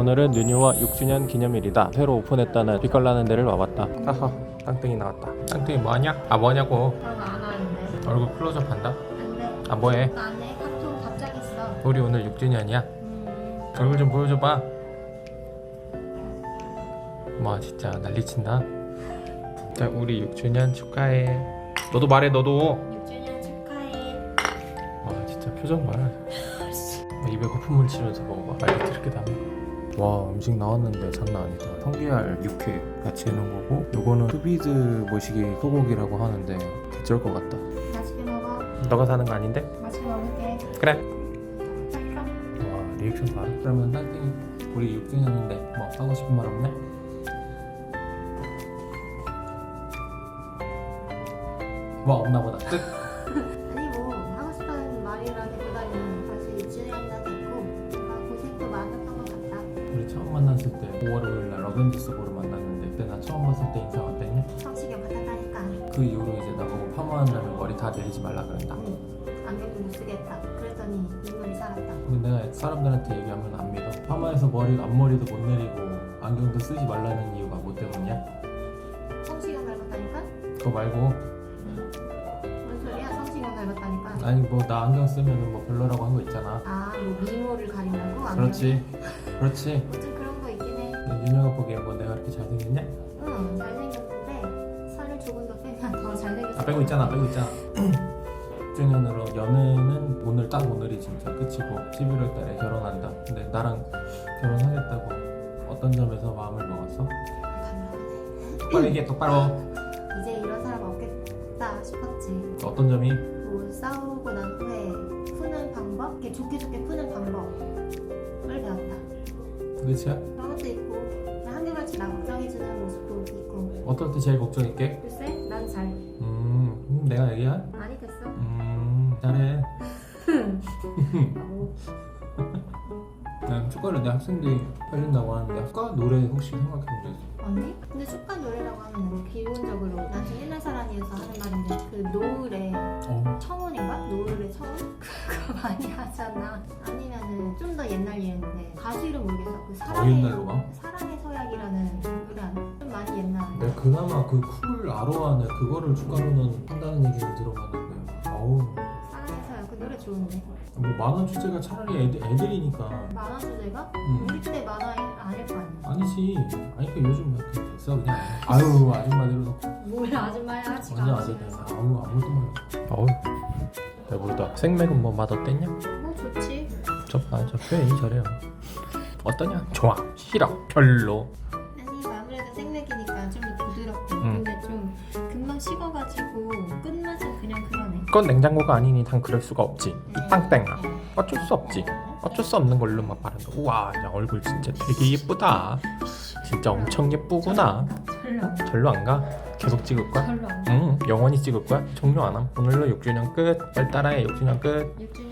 오늘은 뉴뉴와 6주년 기념일이다. 새로 오픈했다는 빛깔나는 데를 와봤다. 하하, 땅땡이 나왔다. 땅땡이 뭐하냐? 아 뭐냐고. 그런 하는데. 얼굴 클로즈업 한다. 안 돼. 아 뭐해? 안에 카톡 답장 있어. 우리 오늘 6주년이야. 음. 얼굴 좀 보여줘봐. 와 진짜 난리친다. 자 우리 6주년 축하해. 너도 말해 너도. 6주년 축하해. 와 진짜 표정 봐라. 입에 거품물 치면서 먹어봐. 빨리 이렇게 담아. 와 음식 나왔는데 장난 아니다. 성게알 육회 같이 해놓은 거고 요거는 투비드 모시기 소고기라고 하는데 개쩔 것 같다. 맛있게 먹어. 너가 사는 거 아닌데? 맛있게 먹을게. 그래. 와 리액션 봐라. 그러면 딸땡이 우리 6주년인데 뭐 하고 싶은 말 없네? 뭐 없나 보다. 끝. 5월 5일 날 러벤지 속으로 만났는데 그때 나 처음 봤을 때 인상 어땠냐? 성시경 받았다니까. 그 이후로 이제 나보고 파마한다면 머리 다 내리지 말라 그런다. 응. 안경도 못 쓰겠다. 그랬더니 눈물이 살았다. 근데 내가 사람들한테 얘기하면 안 믿어. 파마해서 머리 앞머리도 못 내리고 안경도 쓰지 말라는 이유가 뭐 때문이야? 성시경 닮았다니까? 그거 말고 뭔 소리야? 성시경 닮았다니까. 아니 뭐 나 안경 쓰면 뭐 별로라고 한 거 있잖아. 아, 뭐 미모를 가린다고? 그렇지, 그렇지. 윤영아 보기엔 뭐 내가 그렇게 잘생겼냐? 응, 잘생겼는데 살을 조금 더 빼면 더 잘생겼을 아 빼고 있잖아, 빼고 있잖아. 6주년으로 연애는 오늘 딱 오늘이 진짜 끝이고 11월 달에 결혼한다. 근데 나랑 결혼하겠다고 어떤 점에서 마음을 먹었어? 단단하네. 똑바로 얘기해, 똑바로. 이제 이런 사람 없겠다 싶었지. 어떤 점이? 뭐 싸우고 난 후에 푸는 방법? 이렇게 좋게 좋게 푸는 방법을 배웠다. 끝이야? 그런 것도 어떨 때 제일 걱정했게? 글쎄 난 잘 음, 음, 내가 얘기야? 많이 됐어. 음, 잘해. 뭐, 난 축가를 내 학생들이 해준다고 하는데 축가 노래 혹시 생각해 본 적 있어? 언니? 근데 축가 노래라고 하면 뭐 기본적으로 난 좀 옛날 사람이어서 하는 말인데 그 노을의 어, 청혼인가? 노을의 청혼? 그거 많이 하잖아. 아니면은 좀 더 옛날 예인데 가수 이름 모르겠어. 그 더 사랑의 옛날로 가? 사랑의 서약이라는 많이 옛날. 내가 그나마 그 쿨 아로하네 그거를 축가로는 한다는 얘기를 들어봤는데 아우. 사랑의 서약 그 노래 좋은데. 뭐 만화 주제가 차라리 애들, 애들이니까. 만화 주제가? 음. 우리 때 만화 아닐 거 아니야. 아니지. 아니 그 요즘 막 그렇게 됐어 그냥. 아유 아줌마들 놓고. 뭘 아줌마야? 아직 완전 아재들 아우 아무것도 몰라. 어우. 배부르다 생맥은 뭐 맛 어땠냐? 뭐 좋지. 저, 아, 저 표현이 저래요. 어떠냐? 좋아. 싫어. 별로 식어가지고 끝맛은 그냥 그러네. 그건 냉장고가 아니니 단 그럴 수가 없지. 이 땅땡아. 네. 어쩔 수 없지. 어쩔 수 없는 걸로 막 말한다 우와 야, 얼굴 진짜 되게 예쁘다. 진짜 엄청 예쁘구나. 별로. 절로 안 가? 계속 찍을 거야? 별로 안. 응 영원히 찍을 거야? 종료 안 함? 오늘로 6주년 끝. 빨리 따라해 6주년 끝. 6주년